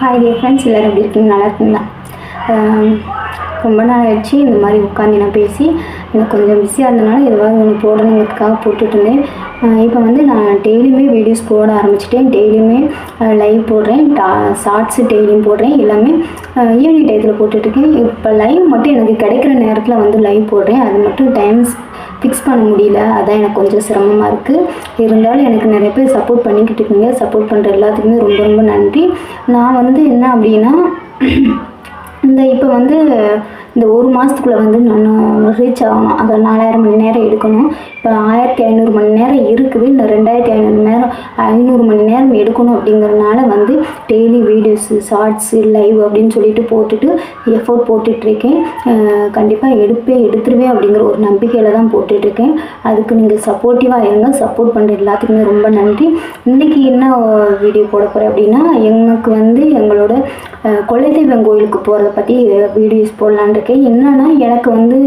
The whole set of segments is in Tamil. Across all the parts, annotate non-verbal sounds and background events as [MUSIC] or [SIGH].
ஹாய் டே ஃப்ரெண்ட்ஸ் எல்லோரும் எப்படி இருக்கீங்க? நல்லா இருக்கீங்களா? ரொம்ப நாள் ஆயிடுச்சு. இந்த மாதிரி உட்காந்து நான் பேசி எனக்கு கொஞ்சம் பிஸியாக இருந்தனால எதுவாக ஒன்று போடணுங்கிறதுக்காக போட்டுட்ருந்தேன் இப்போ வந்து நான் டெய்லியுமே வீடியோஸ் போட ஆரம்பிச்சிட்டேன். டெய்லியுமே லைவ் போடுறேன். டா ஷார்ட்ஸு டெய்லியும் போடுறேன். எல்லாமே ஈவினிங் டயத்தில் போட்டுட்ருக்கேன் இப்போ லைவ் மட்டும் எனக்கு கிடைக்கிற நேரத்தில் வந்து லைவ் போடுறேன். அது மட்டும் டைம்ஸ் ஃபிக்ஸ் பண்ண முடியல. அதான் எனக்கு கொஞ்சம் சிரமமாக இருக்குது இருந்தாலும் எனக்கு நிறைய பேர் சப்போர்ட் பண்ணிக்கிட்டு இருக்கீங்க. சப்போர்ட் பண்ணுற எல்லாத்துக்குமே ரொம்ப ரொம்ப நன்றி. நான் வந்து என்ன அப்படின்னா [CLEARS THROAT] இந்த இப்போ வந்து இந்த ஒரு மாதத்துக்குள்ளே வந்து நான் ரீச் ஆகணும். அதை நாலாயிரம் மணி நேரம் எடுக்கணும். இப்போ ஆயிரத்தி ஐநூறு மணி நேரம் இருக்குது. இந்த ரெண்டாயிரத்தி ஐநூறு நேரம் ஐநூறு மணி நேரம் எடுக்கணும் அப்படிங்கிறதுனால வந்து டெய்லி வீடியோஸு ஷார்ட்ஸு லைவ் அப்படின்னு சொல்லிட்டு போட்டுட்டு எஃபோர்ட் போட்டுட்ருக்கேன். கண்டிப்பாக எடுப்பேன் எடுத்துருவேன் அப்படிங்கிற ஒரு நம்பிக்கையில் தான் போட்டுட்ருக்கேன். அதுக்கு நீங்கள் சப்போர்ட்டிவாக இருங்க. சப்போர்ட் பண்ணுற எல்லாத்துக்குமே ரொம்ப நன்றி. இன்றைக்கி என்ன வீடியோ போட போகிறேன் அப்படின்னா எனக்கு வந்து எங்களோட குலதெய்வம் கோயிலுக்கு போகிறத பற்றி வீடியோஸ் போடலான்னு இருக்கேன் என்னென்னா எனக்கு வந்து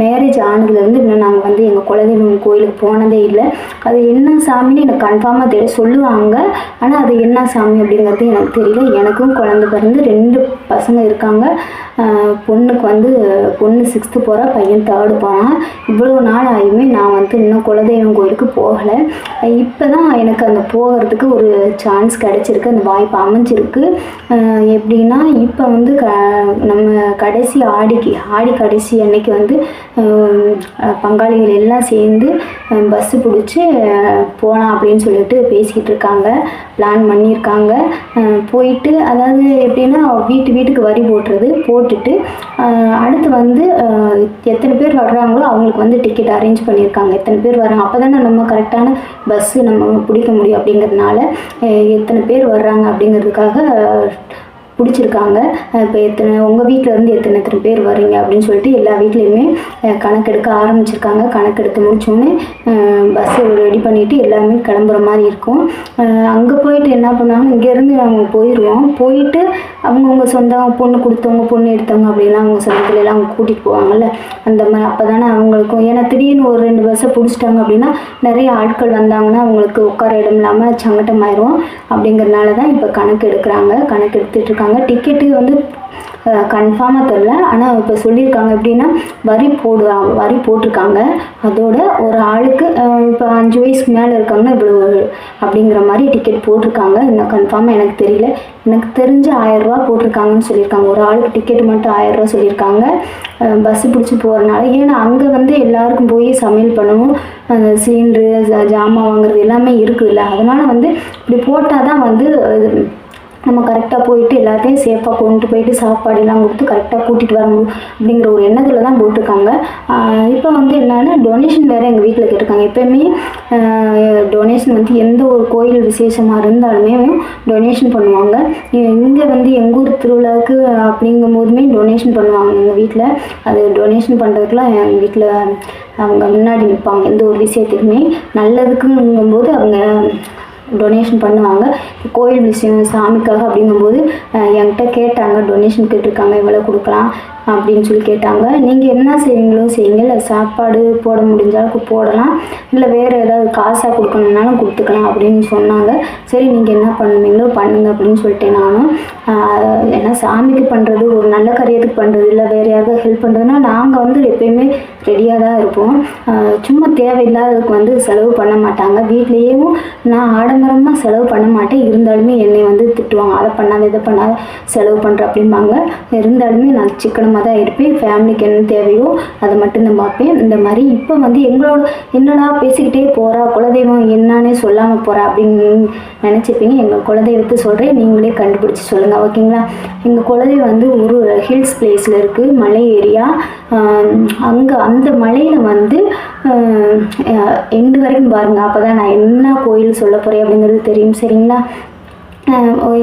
மேரேஜ் ஆனதுலேருந்து இன்னும் நாங்கள் வந்து எங்கள் குலதெய்வம் கோயிலுக்கு போனதே இல்லை. அது என்ன சாமின்னு எனக்கு கன்ஃபார்மாக தெரிய சொல்லுவாங்க. ஆனால் அது என்ன சாமி அப்படிங்கிறது எனக்கு தெரியல. எனக்கும் குழந்த பிறந்து ரெண்டு பசங்க இருக்காங்க. பொண்ணுக்கு வந்து பொண்ணு சிக்ஸ்த்து போகிறா பையன் தேர்டு போகிறான் இவ்வளோ நாள் ஆகியுமே நான் வந்து இன்னும் குலதெய்வம் கோயிலுக்கு போகலை. இப்போ தான் எனக்கு அந்த போகிறதுக்கு ஒரு சான்ஸ் கிடச்சிருக்கு. அந்த வாய்ப்பு அமைஞ்சிருக்கு. எப்படின்னா இப்போ வந்து க நம்ம கடைசி ஆடி அன்னைக்கு ஆடி கடைசி அன்னைக்கு வந்து பங்காளிகள் எல்லாம் சேர்ந்து பஸ்ஸு பிடிச்சி போகலாம் அப்படின்னு சொல்லிட்டு பேசிக்கிட்டு இருக்காங்க. பிளான் பண்ணியிருக்காங்க. போயிட்டு அதாவது எப்படின்னா வீட்டு வீட்டுக்கு வரி போட்டுறது போட்டுட்டு அடுத்து வந்து எத்தனை பேர் வர்றாங்களோ அவங்களுக்கு வந்து டிக்கெட் அரேஞ்ச் பண்ணியிருக்காங்க. எத்தனை பேர் வராங்க அப்போ தானே நம்ம கரெக்டான பஸ்ஸு நம்ம பிடிக்க முடியும் அப்படிங்கிறதுனால எத்தனை பேர் வர்றாங்க அப்படிங்கிறதுக்காக பிடிச்சிருக்காங்க. இப்போ எத்தனை உங்கள் வீட்டில் இருந்து எத்தனை எத்தனை பேர் வரீங்க அப்படின்னு சொல்லிட்டு எல்லா வீட்லேயுமே கணக்கெடுக்க ஆரம்பிச்சிருக்காங்க. கணக்கெடுத்து முடிச்சோடனே பஸ்ஸு ரெடி பண்ணிவிட்டு எல்லாமே கிளம்புற மாதிரி இருக்கும். அங்கே போயிட்டு என்ன பண்ணுவாங்க இங்கேருந்து நாங்கள் போயிடுவோம் போயிட்டு அவங்கவுங்க சொந்தம் பொண்ணு கொடுத்தவங்க பொண்ணு எடுத்தவங்க அப்படிலாம் அவங்க சொந்தத்துல எல்லாம் அவங்க கூட்டிகிட்டு போவாங்கல்ல. அந்த மாதிரி அப்போ தானே அவங்களுக்கும். ஏன்னா திடீர்னு ஒரு ரெண்டு பஸ்ஸை பிடிச்சிட்டாங்க அப்படின்னா நிறைய ஆட்கள் வந்தாங்கன்னா அவங்களுக்கு உட்கார இடம் இல்லாமல் சங்கட்டமாயிரும் அப்படிங்கிறதுனால தான் இப்போ கணக்கு எடுக்கிறாங்க. கணக்கு எடுத்துகிட்ருக்காங்க டிக்கெட்டு வந்து கன்ஃபார்மாக தெரில ஆனால் இப்போ சொல்லியிருக்காங்க எப்படின்னா வரி போடுவாங்க வரி போட்டிருக்காங்க. அதோட ஒரு ஆளுக்கு இப்போ அஞ்சு வயசுக்கு மேலே இருக்காங்கன்னா இவ்வளோ அப்படிங்கிற மாதிரி டிக்கெட் போட்டிருக்காங்க. இன்னும் கன்ஃபார்மாக எனக்கு தெரியல. எனக்கு தெரிஞ்ச ஆயிரரூவா போட்டிருக்காங்கன்னு சொல்லியிருக்காங்க. ஒரு ஆளுக்கு டிக்கெட் மட்டும் ஆயிரரூவா சொல்லியிருக்காங்க. பஸ்ஸு பிடிச்சி போகிறனால ஏன்னா அங்கே வந்து எல்லாருக்கும் போய் சமையல் பண்ணவும் அந்த சிலிண்ட்ரு ஜாமான் வாங்குறது எல்லாமே இருக்குதுல்ல. அதனால் வந்து இப்படி போட்டால் தான் வந்து நம்ம கரெக்டாக போயிட்டு எல்லாத்தையும் சேஃபாக கொண்டு போயிட்டு சாப்பாடு எல்லாம் கொடுத்து கரெக்டாக கூட்டிகிட்டு வரணும் அப்படிங்கிற ஒரு எண்ணத்தில் தான் போட்டிருக்காங்க. இப்போ வந்து என்னன்னா டொனேஷன் வேறு எங்கள் வீட்டில் கேட்டிருக்காங்க. எப்போயுமே டொனேஷன் வந்து எந்த ஒரு கோயில் விசேஷமாக இருந்தாலுமே டொனேஷன் பண்ணுவாங்க. இங்கே வந்து எங்கள் ஊர் திருவிழாவுக்கு அப்படிங்கும் போதுமே டொனேஷன் பண்ணுவாங்க எங்கள் வீட்டில் அது டொனேஷன் பண்ணுறதுக்குலாம் எங்கள் வீட்டில் அவங்க முன்னாடி நிற்பாங்க எந்த ஒரு விஷயத்துக்குமே. நல்லதுக்குங்கும்போது அவங்க டொனேஷன் பண்ணுவாங்க. கோயில் விஷயம் சாமிக்காக அப்படிங்கும்போது என்கிட்ட கேட்டாங்க. டொனேஷன் கேட்டிருக்காங்க. இவ்வளோ கொடுக்கலாம். அப்படின்னு சொல்லி கேட்டாங்க. நீங்கள் என்ன செய்வீங்களோ செய்யுங்க. இல்லை சாப்பாடு போட முடிஞ்ச அளவுக்கு போடலாம். இல்லை வேறு ஏதாவது காசாக கொடுக்கணுன்னாலும் கொடுத்துக்கலாம் அப்படின்னு சொன்னாங்க. சரி நீங்கள் என்ன பண்ணுவீங்களோ பண்ணுங்க அப்படின்னு சொல்லிட்டேன் நானும். ஏன்னா சாமிக்கு பண்ணுறது ஒரு நல்ல காரியத்துக்கு பண்ணுறது இல்லை வேறு யாராவது ஹெல்ப் பண்ணுறதுனா நாங்கள் வந்து எப்பயுமே ரெடியாக தான் இருப்போம். சும்மா தேவையில்லாததுக்கு வந்து செலவு பண்ண மாட்டாங்க. வீட்லேயும் நான் ஆடம்பரமாக செலவு பண்ண மாட்டேன். இருந்தாலுமே என்னை வந்து திட்டுவாங்க. அதை பண்ணாத இதை பண்ணாத செலவு பண்ணுற அப்படிம்பாங்க. இருந்தாலுமே நான் சிக்கனமாக தான் இருப்பேன். ஃபேமிலிக்கு என்ன தேவையோ அதை மட்டும்தான் பார்ப்பேன். இந்த மாதிரி இப்போ வந்து எங்களோட என்னடா பேசிக்கிட்டே போகிறா குலதெய்வம் என்னன்னே சொல்லாமல் போகிறா அப்படின்னு நினச்சிப்பீங்க எங்கள் குலதெய்வத்தை சொல்கிறேன் நீங்களே கண்டுபிடிச்சி சொல்லுங்கள் ஓகேங்களா? எங்கள் குலதெய்வம் வந்து ஒரு ஹில்ஸ் பிளேஸில் இருக்குது மலை ஏரியா. அங்கே அந்த மலையில் வந்து எண்டு வரைக்கும் பாருங்கள் அப்போ தான் நான் என்ன கோயில் சொல்ல போகிறேன் அப்படிங்கிறது தெரியும். சரிங்களா?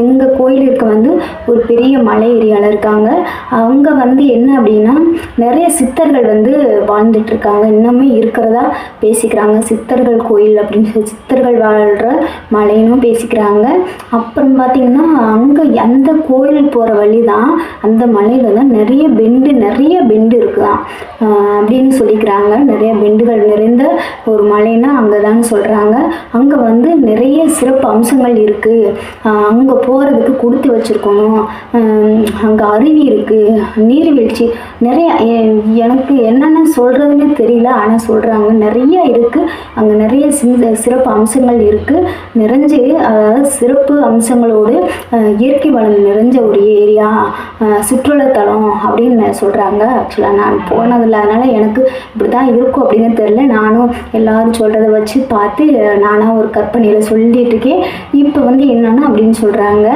எங்கள் கோயில் இருக்க வந்து ஒரு பெரிய மலை ஏரியாவில் இருக்காங்க. அவங்க வந்து என்ன அப்படின்னா நிறைய சித்தர்கள் வந்து வாழ்ந்துட்டு இருக்காங்க இன்னுமே இருக்கிறதா பேசிக்கிறாங்க. சித்தர்கள் கோயில் அப்படின்னு சொல்லி சித்தர்கள் வாழ்கிற மலைன்னு பேசிக்கிறாங்க. அப்புறம் பார்த்திங்கன்னா அங்கே அந்த கோயில் போகிற வழி தான் அந்த மலையில் தான் நிறைய பெண்டு நிறைய பெண்டு இருக்குதாம் அப்படின்னு சொல்லிக்கிறாங்க. நிறைய பெண்டுகள் நிறைந்த ஒரு மலைன்னா அங்கே தான் சொல்கிறாங்க அங்கே வந்து நிறைய சிறப்பு அம்சங்கள் இருக்குது அங்கே போகிறதுக்கு கொடுத்து வச்சுருக்கணும். அங்கே அருவி இருக்குது நீர்வீழ்ச்சி நிறைய எ- எனக்கு என்னென்ன சொல்கிறதுனே தெரியல ஆனால் சொல்கிறாங்க நிறைய இருக்குது அங்கே நிறைய சிறப்பு அம்சங்கள் இருக்குது நிறைஞ்சு அதாவது சிறப்பு அம்சங்களோடு இயற்கை வளம் நிறைஞ்ச ஒரு ஏரியா சுற்றுலாத்தலம் அப்படின்னு சொல்கிறாங்க ஆக்சுவலாக நான் போனதில்ல அதனால் எனக்கு இப்படி தான் இருக்கும் அப்படின்னு தெரில நானும் எல்லாரும் சொல்கிறத வச்சு பார்த்து நானாக ஒரு கற்பனையில் சொல்லிட்டு இருக்கேன். இப்போ வந்து என்னென்னா அப்படி அப்படின்னு சொல்கிறாங்க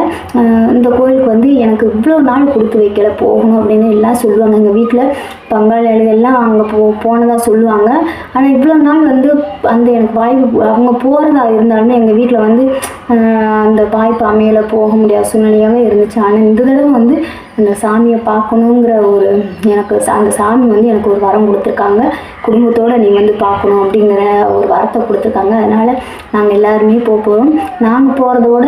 இந்த கோயிலுக்கு வந்து எனக்கு இவ்வளோ நாள் கொடுத்து வைக்கல போகணும் அப்படின்னு எல்லாம் சொல்லுவாங்க. எங்கள் வீட்டில் பங்காளிகள் எல்லாம் அங்கே போ போனதாக சொல்லுவாங்க. ஆனால் இவ்வளோ நாள் வந்து அந்த எனக்கு வாய்ப்பு அவங்க போகிறதா இருந்தாலுமே எங்கள் வீட்டில் வந்து அந்த வாய்ப்பு அமையல போக முடியாத சூழ்நிலையாகவே இருந்துச்சு. ஆனால் இந்த தடவை வந்து அந்த சாமியை பார்க்கணுங்கிற ஒரு எனக்கு சா- அந்த சாமி வந்து எனக்கு ஒரு வரம் கொடுத்துருக்காங்க. குடும்பத்தோடு நீ வந்து பார்க்கணும் அப்படிங்கிற ஒரு வரத்தை கொடுத்துருக்காங்க. அதனால் நாங்கள் எல்லாருமே போக போகிறோம் நாங்கள் போகிறதோட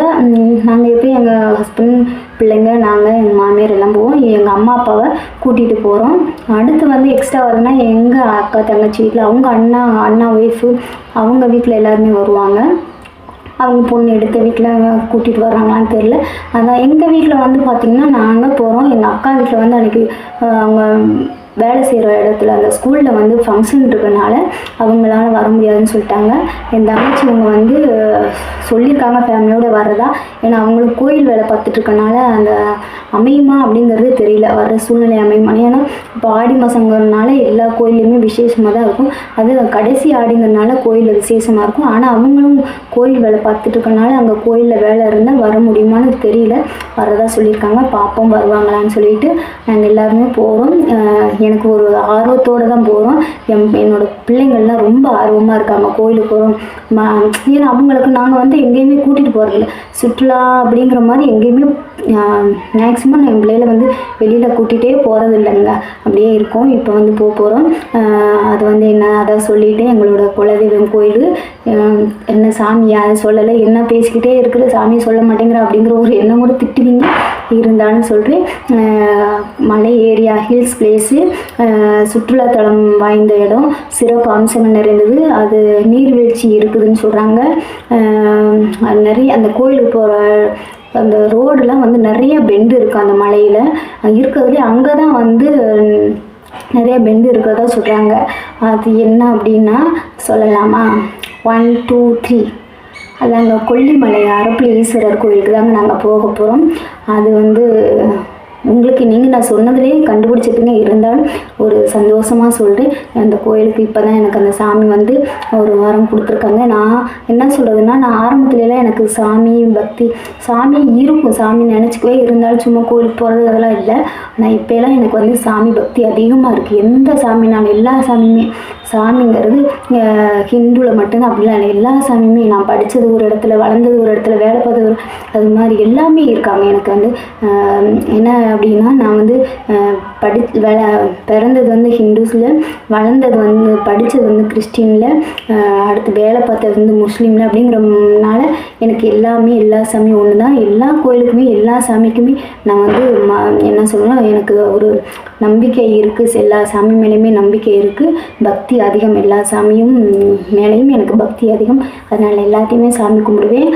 நாங்கள் எப்பயும் எங்கள் ஹஸ்பண்ட் பிள்ளைங்க நாங்கள் எங்கள் மாமியார் எல்லாம் போவோம். எங்கள் அம்மா அப்பாவை கூட்டிகிட்டு போகிறோம் அடுத்து வந்து எக்ஸ்ட்ரா வருதுன்னா எங்கள் அக்கா தங்கச்சி வீட்டில் அவங்க அண்ணா அண்ணா ஒய்ஃபு அவங்க வீட்டில் எல்லாருமே வருவாங்க. அவங்க பொண்ணு எடுத்த வீட்டில் கூட்டிகிட்டு வர்றாங்களான்னு தெரில அதான் எங்கள் வீட்டில் வந்து பார்த்திங்கன்னா நாங்கள் போகிறோம் எங்கள் அக்கா வீட்டில் வந்து அன்றைக்கி அவங்க வேலை செய்கிற இடத்துல அந்த ஸ்கூலில் வந்து ஃபங்க்ஷன் இருக்கனால அவங்களால வர முடியாதுன்னு சொல்லிட்டாங்க. என் தங்கச்சி அவங்க வந்து சொல்லியிருக்காங்க ஃபேமிலியோடு வர்றதா. ஏன்னா அவங்களும் கோயில் வேலை பார்த்துட்டு இருக்கனால அந்த அமையுமா அப்படிங்கிறது தெரியல. வர்ற சூழ்நிலை அமையுமா ஏன்னா இப்போ ஆடி மாதங்கிறதுனால எல்லா கோயில்லையுமே விசேஷமாக தான் இருக்கும். அது கடைசி ஆடிங்கிறதுனால கோயில் விசேஷமாக இருக்கும். ஆனால் அவங்களும் கோயில் வேலை பார்த்துட்டு இருக்கனால அங்கே கோயிலில் வேலை இருந்தால் வர முடியுமான்னு தெரியல. வரதா சொல்லியிருக்காங்க. பாப்போம் வருவாங்களான்னு சொல்லிட்டு நாங்கள் எல்லாருமே போகிறோம் எனக்கு ஒரு ஆர்வத்தோடு தான் போகிறோம் என் என்னோட பிள்ளைங்கள்லாம் ரொம்ப ஆர்வமாக இருக்காங்க. கோயிலுக்கு போகிறோம் மா ஏன்னா அவங்களுக்கு நாங்கள் வந்து எங்கேயுமே கூட்டிகிட்டு போகிறதில்ல சுற்றுலா அப்படிங்கிற மாதிரி எங்கேயுமே மேக்ஸிமம் என் பிள்ளைகளை வந்து வெளியில் கூட்டிகிட்டே போகிறது இல்லைங்க. அப்படியே இருக்கோம். இப்போ வந்து போக போகிறோம் அது வந்து என்ன அதை சொல்லிவிட்டு எங்களோட குலதெய்வம் கோயில் என்ன சாமியா சொல்லலை என்ன பேசிக்கிட்டே இருக்குது சாமி சொல்ல மாட்டேங்கிற அப்படிங்கிற ஒரு எண்ணம் கூட திட்டுவீங்க. இருந்தாலும் சொல்கிறேன் மலை ஏரியா ஹில்ஸ் பிளேஸு சுற்றுலாத்தலம் வாய்ந்த இடம் சிறப்பு அம்சங்கள் நிறைந்தது. அது நீர்வீழ்ச்சி இருக்குதுன்னு சொல்கிறாங்க நிறைய அந்த கோயிலுக்கு போகிற அந்த ரோடெலாம் வந்து நிறைய பெண்டு இருக்குது அந்த மலையில். இருக்கிறதுலே அங்கே தான் வந்து நிறைய பெண்டு இருக்கிறதா சொல்கிறாங்க அது என்ன அப்படின்னா சொல்லலாமா? ஒன் டூ த்ரீ அது அங்கே கொல்லிமலை அரப்புளி ஈஸ்வரர் கோயிலுக்கு தாங்க நாங்கள் போக போகிறோம் அது வந்து உங்களுக்கு நீங்கள் நான் சொன்னதுலேயே கண்டுபிடிச்சிருப்பீங்க இருந்தாலும் ஒரு சந்தோஷமாக சொல்கிறேன் அந்த கோயிலுக்கு இப்போ தான் எனக்கு அந்த சாமி வந்து ஒரு வாரம் கொடுத்துருக்காங்க. நான் என்ன சொல்கிறதுனா நான் ஆரம்பத்துலலாம் எனக்கு சாமி பக்தி சாமி இருக்கும். சாமி நினச்சிக்கவே இருந்தாலும் சும்மா கோயிலுக்கு போகிறது அதெல்லாம் இல்லை. ஆனால் இப்போலாம் எனக்கு வந்து சாமி பக்தி அதிகமாக இருக்குது எந்த சாமினாலும் எல்லா சாமியுமே சாமிங்கிறது ஹிந்துவில் மட்டும்தான் அப்படிலாம் இல்லை. எல்லா சாமியுமே நான் படித்தது ஒரு இடத்துல வளர்ந்தது ஒரு இடத்துல வேலை பார்த்தது ஒரு அது மாதிரி எல்லாமே இருக்காங்க எனக்கு வந்து. என்ன அப்படின்னா நான் வந்து படி வேலை பிறந்தது வந்து ஹிந்துஸில் வளர்ந்தது வந்து படித்தது வந்து கிறிஸ்டினில் அடுத்து வேலை பார்த்தது வந்து முஸ்லீமில் அப்படிங்கிறனால எனக்கு எல்லாமே எல்லா சாமியும் ஒன்று தான் எல்லா கோயிலுக்குமே எல்லா சாமிக்குமே நான் வந்து ம என்ன சொல்லணும் எனக்கு ஒரு நம்பிக்கை இருக்குது எல்லா சாமி மேலேயுமே நம்பிக்கை இருக்குது பக்தி அதிகம் எல்லா சாமியும் மேலேயும் எனக்கு பக்தி அதிகம். அதனால் எல்லாத்தையுமே சாமி கும்பிடுவேன்.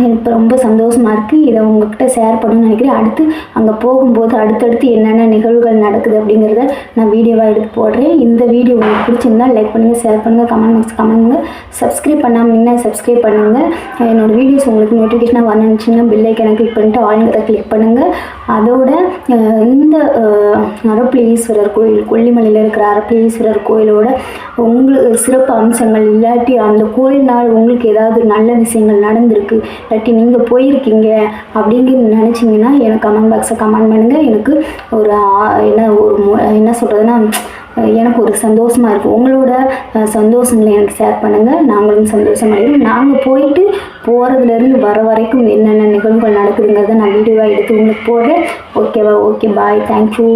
எனக்கு ரொம்ப சந்தோஷமாக இருக்குது இதை உங்ககிட்ட ஷேர் பண்ணணும்னு நினைக்கிறேன். அடுத்து அங்கே போகும்போது அடுத்தடுத்து என்னென்ன நிகழ்வுகள் நடக்குது அப்படிங்கிறத நான் வீடியோவாக எடுத்து போடுறேன். இந்த வீடியோ உங்களுக்கு பிடிச்சிருந்தா லைக் பண்ணுங்கள் ஷேர் பண்ணுங்கள் கமெண்ட் பாக்ஸ் கமெண்ட் பண்ணுங்கள் சப்ஸ்கிரைப் பண்ணாமல் சப்ஸ்கிரைப் பண்ணுங்கள் என்னோட வீடியோஸ் உங்களுக்கு நோட்டிஃபிகேஷனாக வரணுச்சுன்னா பில் ஐக்கனை கிளிக் பண்ணிட்டு ஆளுங்கிறத கிளிக் பண்ணுங்கள் அதோட இந்த அஹ், கோயில் கொல்லிமலையில் இருக்கிற அரப்புளி கோயிலோட உங்களுக்கு சிறப்பு அம்சங்கள் இல்லாட்டி அந்த கோயில்னால் உங்களுக்கு ஏதாவது நல்ல விஷயங்கள் நடந்திருக்கு. இல்லாட்டி நீங்கள் போயிருக்கீங்க அப்படிங்கிற நினச்சிங்கன்னா எனக்கு கமெண்ட் பாக்ஸை கமெண்ட் பண்ணுங்கள் எனக்கு ஒரு ஆ- என்ன ஒரு என்ன சொல்கிறதுன்னா எனக்கு ஒரு சந்தோஷமாக இருக்கும். உங்களோட சந்தோஷங்களை எனக்கு ஷேர் பண்ணுங்கள் நாங்களும் சந்தோஷமாயிடும் நாங்கள் போயிட்டு போகிறதுலேருந்து வர வரைக்கும் என்னென்ன நிகழ்வுகள் நடக்குதுங்கிறத நான் வீடியோவாக எடுத்து உங்களுக்கு போடுறேன். ஓகேவா ஓகே பாய் தேங்க்யூ